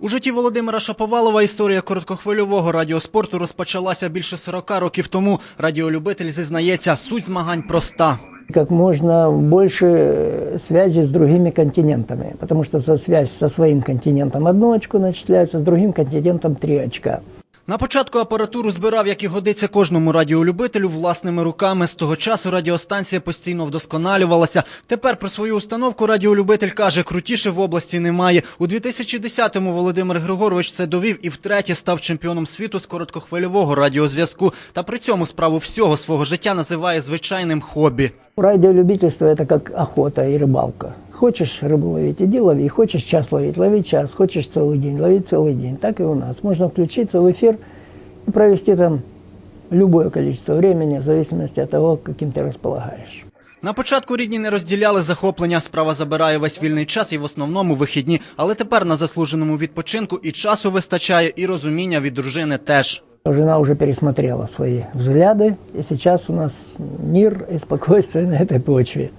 У житті Володимира Шаповалова історія короткохвильового радіоспорту розпочалася більше 40 років тому. Радіолюбитель зізнається, суть змагань проста. как можно больше э, связи с другими континентами, потому что за связь со своим континентом одно очко начисляется, с другим континентом три очка. На початку апаратуру збирав, як і годиться кожному радіолюбителю, власними руками. З того часу радіостанція постійно вдосконалювалася. Тепер про свою установку радіолюбитель каже, крутіше в області немає. У 2010-му Володимир Григорович це довів і втретє став чемпіоном світу з короткохвильового радіозв'язку. Та при цьому справу всього свого життя називає звичайним хобі. Радиолюбительство – это как охота и рыбалка. Хочешь рыбу ловить, иди лови. Хочешь час ловить, лови час. Хочешь целый день, лови целый день. Так и у нас. Можно включиться в эфир и провести там любое количество времени, в зависимости от того, каким ты располагаешь. На початку рідні не розділяли захоплення. Справа забирає весь вільний час і в основному вихідні. Але тепер на заслуженому відпочинку і часу вистачає, і розуміння від дружини теж. Жена уже пересмотрела свои взгляды, и сейчас у нас мир и спокойствие на этой почве.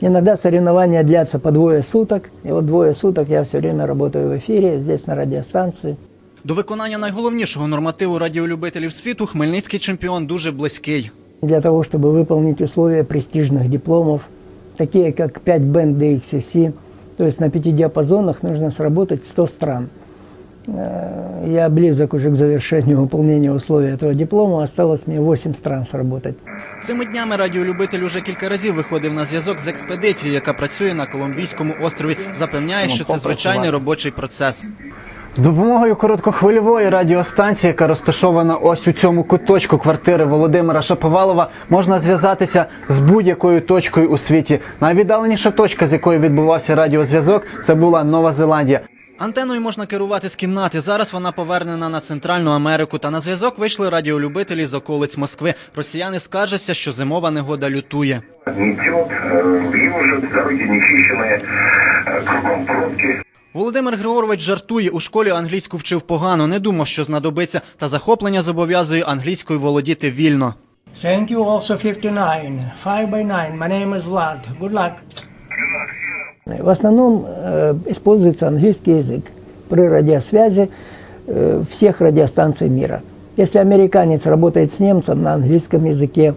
Иногда соревнования длятся по двое суток, и вот двое суток я все время работаю в эфире, здесь на радиостанции. До виконання найголовнішого нормативу радіолюбителів світу хмельницький чемпіон дуже близький. Для того, чтобы выполнить условия престижных дипломов, такие как 5 бенд DXCC, то есть на пяти диапазонах нужно сработать 100 стран. Э, Я близок уже к завершению выполнения условий этого диплома, осталось мне 8 стран сработать. Цими днями радіолюбитель уже кілька разів виходив на зв'язок з експедицією, яка працює на Колумбійському острові. Запевняє, що це звичайний робочий процес. З допомогою короткохвильової радіостанції, яка розташована ось у цьому куточку квартири Володимира Шаповалова, можна зв'язатися з будь-якою точкою у світі. Найвіддаленіша точка, з якої відбувався радіозв'язок, це була Нова Зеландія. Антеною можна керувати з кімнати. Зараз вона повернена на Центральну Америку. Та на зв'язок вийшли радіолюбителі з околиць Москви. Росіяни скаржаться, що зимова негода лютує. метет, э, вьюжит, дороги нечищенные, э, кругом пробки. Володимир Григорович жартує, у школі англійську вчив погано, не думав, що знадобиться, та захоплення зобов'язує англійською володіти вільно. Thank you, also 59. 5 by 9. My name is Vlad. Good luck. В основном э, используется английский язык при радиосвязи э, всех радиостанций мира. Если американец работает с немцем на английском языке,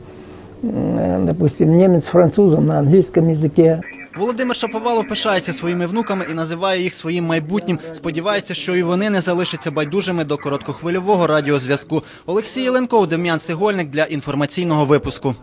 э, допустим, немец с французом на английском языке, Володимир Шаповалов пишається своїми внуками і називає їх своїм майбутнім. Сподівається, що і вони не залишаться байдужими до короткохвильового радіозв'язку. Олексій Єленков, Дем'ян Сигольник для інформаційного випуску.